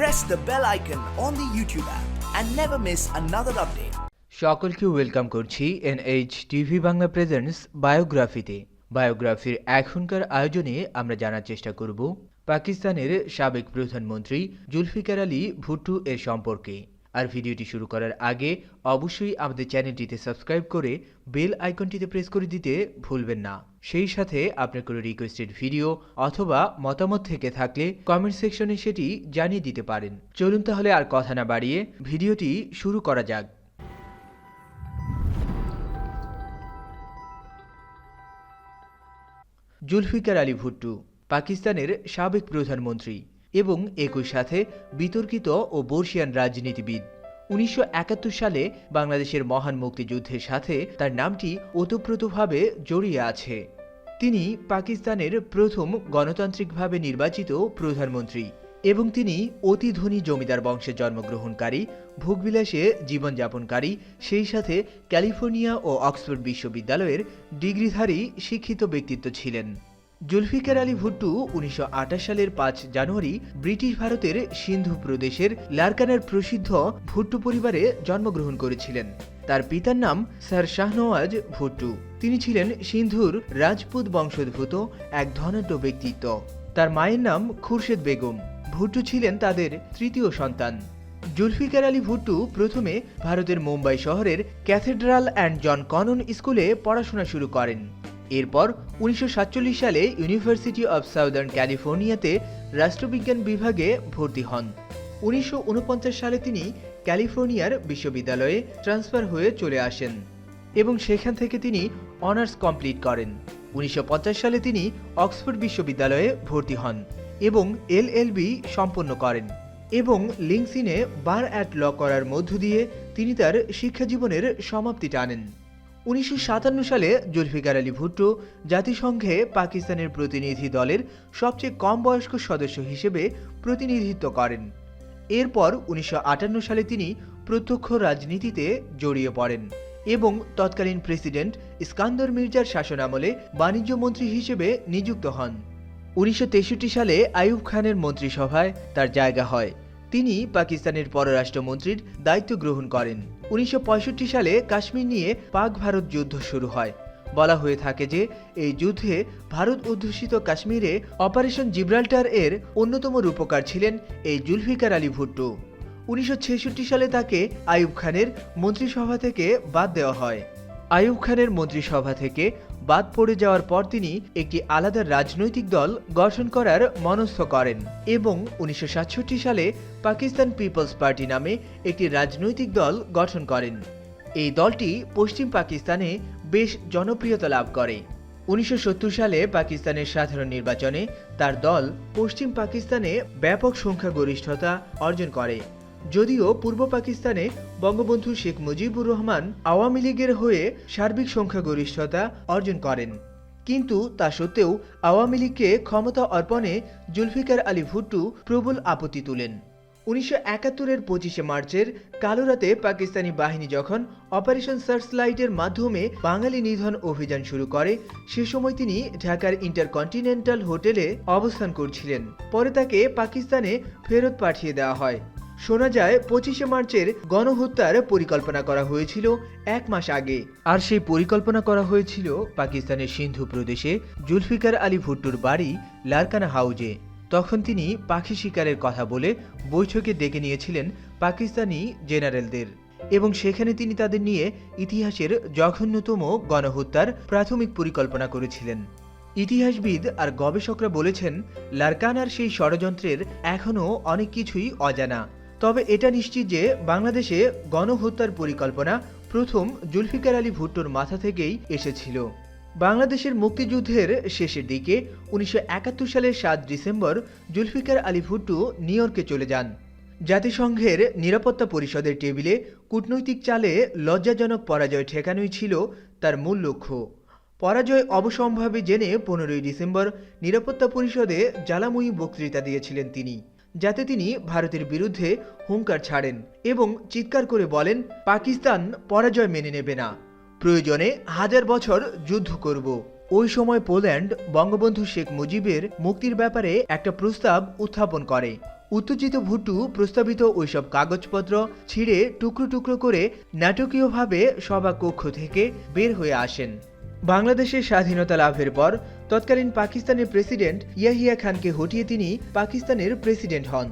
press the bell icon on the YouTube app and never miss another update. সকলকে welcome করছি N H TV Bangla presents বায়োগ্রাফিতে বায়োগ্রাফির এখনকার আয়োজনে আমরা জানার চেষ্টা করব পাকিস্তানের সাবেক প্রধানমন্ত্রী জুলফিকার আলী ভুট্টো এর সম্পর্কে আর ভিডিওটি শুরু করার আগে অবশ্যই আমাদের চ্যানেলটিতে সাবস্ক্রাইব করে বেল আইকনটিতে প্রেস করে দিতে ভুলবেন না। সেই সাথে আপনার কোনো রিকোয়েস্টেড ভিডিও অথবা মতামত থেকে থাকলে কমেন্ট সেকশনে সেটি জানিয়ে দিতে পারেন। চলুন তাহলে আর কথা না বাড়িয়ে ভিডিওটি শুরু করা যাক। জুলফিকার আলী ভুট্টু, পাকিস্তানের সাবেক প্রধানমন্ত্রী। এবং একই সাথে বিতর্কিত ও বর্ষিয়ান রাজনীতিবিদ। উনিশশো একাত্তর সালে বাংলাদেশের মহান মুক্তিযুদ্ধের সাথে তার নামটি ওতপ্রোতভাবে জড়িয়ে আছে। তিনি পাকিস্তানের প্রথম গণতান্ত্রিকভাবে নির্বাচিত প্রধানমন্ত্রী এবং তিনি অতি ধনী জমিদার বংশে জন্মগ্রহণকারী, ভোগবিলাসে জীবনযাপনকারী, সেই সাথে ক্যালিফোর্নিয়া ও অক্সফোর্ড বিশ্ববিদ্যালয়ের ডিগ্রিধারী শিক্ষিত ব্যক্তিত্ব ছিলেন। জুলফিকার আলী ভুট্টু উনিশশো আটাশ সালের পাঁচ জানুয়ারি ব্রিটিশ ভারতের সিন্ধু প্রদেশের লারকানার প্রসিদ্ধ ভুট্টু পরিবারে জন্মগ্রহণ করেছিলেন। তার পিতার নাম স্যার শাহনওয়াজ ভুট্টু। তিনি ছিলেন সিন্ধুর রাজপুত বংশোদ্ভূত এক ধনাঢ্য ব্যক্তিত্ব। তার মায়ের নাম খুরশেদ বেগম। ভুট্টু ছিলেন তাদের তৃতীয় সন্তান। জুলফিকার আলী ভুট্টু প্রথমে ভারতের মুম্বাই শহরের ক্যাথেড্রাল অ্যান্ড জন কনন স্কুলে পড়াশোনা শুরু করেন। এরপর উনিশশো সাতচল্লিশ সালে ইউনিভার্সিটি অব সাউদার্ন ক্যালিফোর্নিয়াতে রাষ্ট্রবিজ্ঞান বিভাগে ভর্তি হন। উনিশশো ঊনপঞ্চাশ সালে তিনি ক্যালিফোর্নিয়ার বিশ্ববিদ্যালয়ে ট্রান্সফার হয়ে চলে আসেন এবং সেখান থেকে তিনি অনার্স কমপ্লিট করেন। উনিশশো পঞ্চাশ সালে তিনি অক্সফোর্ড বিশ্ববিদ্যালয়ে ভর্তি হন এবং এলএলবি সম্পন্ন করেন এবং লিঙ্কসিনে বার অ্যাট ল করার মধ্য দিয়ে তিনি তার শিক্ষা জীবনের সমাপ্তি টানেন। উনিশশো সাতান্ন সালে জুলফিকার আলী ভুট্টো জাতিসংঘে পাকিস্তানের প্রতিনিধি দলের সবচেয়ে কম বয়স্ক সদস্য হিসেবে প্রতিনিধিত্ব করেন। এরপর উনিশশো আটান্ন সালে তিনি প্রত্যক্ষ রাজনীতিতে জড়িয়ে পড়েন এবং তৎকালীন প্রেসিডেন্ট ইস্কান্দর মির্জার শাসনামলে বাণিজ্য মন্ত্রী হিসেবে নিযুক্ত হন। উনিশশো তেষট্টি সালে আইয়ুব খানের মন্ত্রিসভায় তার জায়গা হয়। তিনি পাকিস্তানের পররাষ্ট্রমন্ত্রীর দায়িত্ব গ্রহণ করেন। উনিশশো পঁয়ষট্টি সালে কাশ্মীর নিয়ে পাক ভারত যুদ্ধ শুরু হয়। বলা হয়ে থাকে যে, এই যুদ্ধে ভারত অধ্যুষিত কাশ্মীরে অপারেশন জিব্রাল্টার এর অন্যতম রূপকার ছিলেন এই জুলফিকার আলী ভুট্টো। উনিশশো ছেষট্টি সালে তাকে আইয়ুব খানের মন্ত্রিসভা থেকে বাদ দেওয়া হয়। আইয়ুব খানের মন্ত্রিসভা থেকে বাদ পড়ে যাওয়ার পর তিনি একটি আলাদা রাজনৈতিক দল গঠন করার মনস্থ করেন এবং উনিশশো সাতষট্টি সালে পাকিস্তান পিপলস পার্টি নামে একটি রাজনৈতিক দল গঠন করেন। এই দলটি পশ্চিম পাকিস্তানে বেশ জনপ্রিয়তা লাভ করে। উনিশশো সত্তর সালে পাকিস্তানের সাধারণ নির্বাচনে তার দল পশ্চিম পাকিস্তানে ব্যাপক সংখ্যাগরিষ্ঠতা অর্জন করে। যদিও পূর্ব পাকিস্তানে বঙ্গবন্ধু শেখ মুজিবুর রহমান আওয়ামী লীগের হয়ে সার্বিক সংখ্যাগরিষ্ঠতা অর্জন করেন। কিন্তু তা সত্ত্বেও আওয়ামী লীগকে ক্ষমতা অর্পণে জুলফিকার আলী ভুট্টু প্রবল আপত্তি তুলেন। উনিশশো একাত্তরের পঁচিশে মার্চের কালো রাতে পাকিস্তানি বাহিনী যখন অপারেশন সার্চ লাইটের মাধ্যমে বাঙালি নিধন অভিযান শুরু করে, সে সময় তিনি ঢাকার ইন্টারকন্টিনেন্টাল হোটেলে অবস্থান করছিলেন। পরে তাকে পাকিস্তানে ফেরত পাঠিয়ে দেওয়া হয়। শোনা যায়, পঁচিশে মার্চের গণহত্যার পরিকল্পনা করা হয়েছিল এক মাস আগে। আর সেই পরিকল্পনা করা হয়েছিল পাকিস্তানের সিন্ধু প্রদেশে জুলফিকার আলী ভুট্টোর বাড়ি লারকানা হাউজে। তখন তিনি পাখি শিকারের কথা বলে বৈঠকে ডেকে নিয়েছিলেন পাকিস্তানি জেনারেলদের এবং সেখানে তিনি তাদের নিয়ে ইতিহাসের জঘন্যতম গণহত্যার প্রাথমিক পরিকল্পনা করেছিলেন। ইতিহাসবিদ আর গবেষকরা বলেছেন, লারকানার সেই ষড়যন্ত্রের এখনও অনেক কিছুই অজানা। তবে এটা নিশ্চিত যে বাংলাদেশে গণহত্যার পরিকল্পনা প্রথম জুলফিকার আলী ভুট্টোর মাথা থেকেই এসেছিল। বাংলাদেশের মুক্তিযুদ্ধের শেষের দিকে উনিশশো একাত্তর সালের সাত ডিসেম্বর জুলফিকার আলী ভুট্টো নিউ ইয়র্কে চলে যান। জাতিসংঘের নিরাপত্তা পরিষদের টেবিলে কূটনৈতিক চালে লজ্জাজনক পরাজয় ঠেকানোই ছিল তার মূল লক্ষ্য। পরাজয় অবসম্ভাবী জেনে পনেরোই ডিসেম্বর নিরাপত্তা পরিষদে জ্বালাময়ী বক্তৃতা দিয়েছিলেন তিনি। যাতে তিনি ভারতের বিরুদ্ধে হুঙ্কার ছাড়েন এবং চিৎকার করে বলেন, পাকিস্তান পরাজয় মেনে নেবে না। প্রয়োজনে হাজার বছর যুদ্ধ করব। ওই সময় পোল্যান্ড বঙ্গবন্ধু শেখ মুজিবের মুক্তির ব্যাপারে একটা প্রস্তাব উত্থাপন করে। উত্তেজিত ভুট্টু প্রস্তাবিত ওইসব কাগজপত্র ছিঁড়ে টুকরো টুকরো করে নাটকীয়ভাবে সভা কক্ষ থেকে বের হয়ে আসেন। বাংলাদেশের স্বাধীনতা লাভের পর তৎকালীন পাকিস্তানের প্রেসিডেন্ট ইয়াহিয়া খানকে হটিয়ে তিনি পাকিস্তানের প্রেসিডেন্ট হন।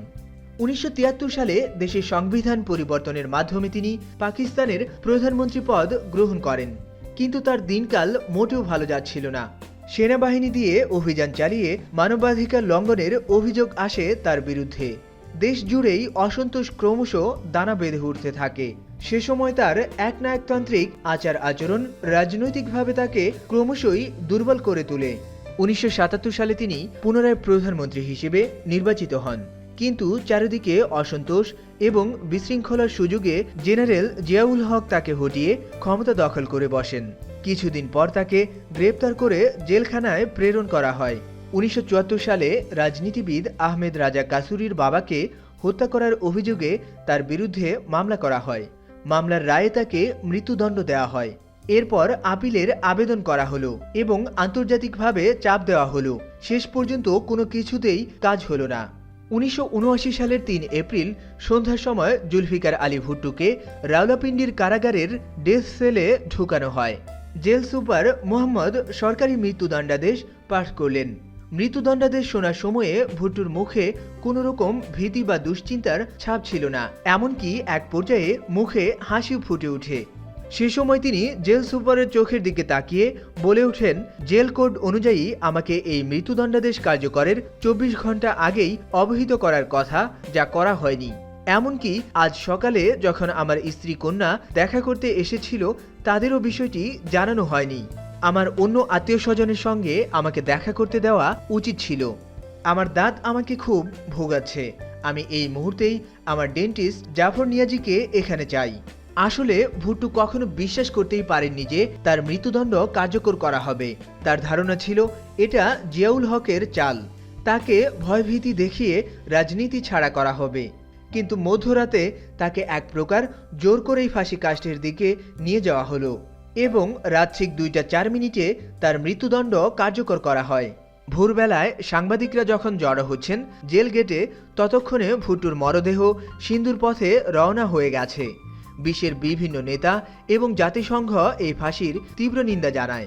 উনিশশো তিয়াত্তর সালে দেশের সংবিধান পরিবর্তনের মাধ্যমে তিনি পাকিস্তানের প্রধানমন্ত্রী পদ গ্রহণ করেন, কিন্তু তার দিনকাল মোটেও ভালো যাচ্ছিল না। সেনাবাহিনী দিয়ে অভিযান চালিয়ে মানবাধিকার লঙ্ঘনের অভিযোগ আসে তার বিরুদ্ধে। দেশ জুড়েই অসন্তোষ ক্রমশ দানা বেঁধে উঠতে থাকে। সে সময় তার একনায়কতান্ত্রিক আচার আচরণ রাজনৈতিকভাবে তাকে ক্রমশই দুর্বল করে তোলে। উনিশশো সাতাত্তর সালে তিনি পুনরায় প্রধানমন্ত্রী হিসেবে নির্বাচিত হন। কিন্তু চারিদিকে অসন্তোষ এবং বিশৃঙ্খলার সুযোগে জেনারেল জিয়াউল হক তাকে হটিয়ে ক্ষমতা দখল করে বসেন। কিছুদিন পর তাকে গ্রেপ্তার করে জেলখানায় প্রেরণ করা হয়। উনিশশো চুয়াত্তর সালে রাজনীতিবিদ আহমেদ রাজা কাসুরির বাবাকে হত্যা করার অভিযোগে তার বিরুদ্ধে মামলা করা হয়। মামলার রায়ে তাকে মৃত্যুদণ্ড দেওয়া হয়। এরপর আপিলের আবেদন করা হলো এবং আন্তর্জাতিকভাবে চাপ দেওয়া হলো। শেষ পর্যন্ত কোনো কিছুতেই কাজ হলো না। উনিশশো উনআশি সালের তিন এপ্রিল সন্ধ্যার সময় জুলফিকার আলী ভুট্টুকে রাওলাপিন্ডির কারাগারের ডেথ সেলে ঢুকানো হয়। জেল সুপার মোহাম্মদ সরকারি মৃত্যুদণ্ডাদেশ পাঠ করলেন। মৃত্যুদণ্ডাদেশ শোনার সময়ে ভুট্টুর মুখে কোনো রকম ভীতি বা দুশ্চিন্তার ছাপ ছিল না, এমনকি এক পর্যায়ে মুখে হাসি ফুটে ওঠে। সে সময় তিনি জেল সুপারের চোখের দিকে তাকিয়ে বলে ওঠেন, জেল কোড অনুযায়ী আমাকে এই মৃত্যুদণ্ডাদেশ কার্যকরের চব্বিশ ঘণ্টা আগেই অবহিত করার কথা যা করা হয়নি। এমনকি আজ সকালে যখন আমার স্ত্রী কন্যা দেখা করতে এসেছিল, তাদেরও বিষয়টি জানানো হয়নি। আমার অন্য আত্মীয় স্বজনের সঙ্গে আমাকে দেখা করতে দেওয়া উচিত ছিল। আমার দাঁত আমাকে খুব ভোগাচ্ছে। আমি এই মুহূর্তেই আমার ডেন্টিস্ট জাফর নিয়াজিকে এখানে চাই। আসলে ভুট্টু কখনো বিশ্বাস করতেই পারেননি যে তার মৃত্যুদণ্ড কার্যকর করা হবে। তার ধারণা ছিল এটা জিয়াউল হকের চাল। তাকে ভয়ভীতি দেখিয়ে রাজনীতি ছাড়া করা হবে। কিন্তু মধ্যরাতে তাকে এক প্রকার জোর করেই ফাঁসি কাষ্টের দিকে নিয়ে যাওয়া হলো। এবং রাত ঠিক দুইটা চার মিনিটে তার মৃত্যুদণ্ড কার্যকর করা হয়। ভোরবেলায় সাংবাদিকরা যখন জড়ো হচ্ছেন, জেল গেটে ততক্ষণে ভুট্টুর মরদেহ সিন্দুর পথে রওনা হয়ে গেছে। বিশ্বের বিভিন্ন নেতা এবং জাতিসংঘ এই ফাঁসির তীব্র নিন্দা জানায়।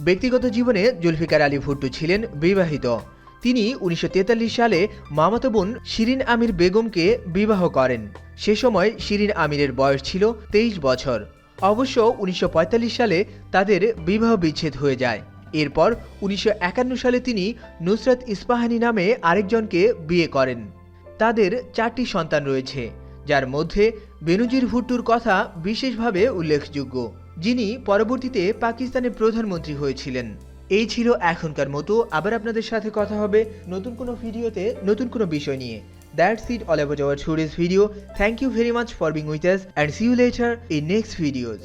ব্যক্তিগত জীবনে জুলফিকার আলী ভুট্টু ছিলেন বিবাহিত। তিনি উনিশশো তেতাল্লিশ সালে মামাতো বোন শিরিন আমির বেগমকে বিবাহ করেন। সে সময় শিরিন আমিরের বয়স ছিল তেইশ বছর। অবশ্য উনিশশো পঁয়তাল্লিশ সালে তাদের বিবাহ বিচ্ছেদ হয়ে যায়। এরপর উনিশশো একান্ন সালে তিনি নুসরাত ইস্পাহানি নামে আরেকজনকে বিয়ে করেন। তাদের চারটি সন্তান রয়েছে, যার মধ্যে বেনজির ভুট্টুর কথা বিশেষভাবে উল্লেখযোগ্য, যিনি পরবর্তীতে পাকিস্তানের প্রধানমন্ত্রী হয়েছিলেন। এই ছিল এখনকার মতো, আবার আপনাদের সাথে কথা হবে নতুন কোনো ভিডিওতে, নতুন কোনো বিষয় নিয়ে। That's it all about our today's video. Thank you very much for being with us and see you later in next videos.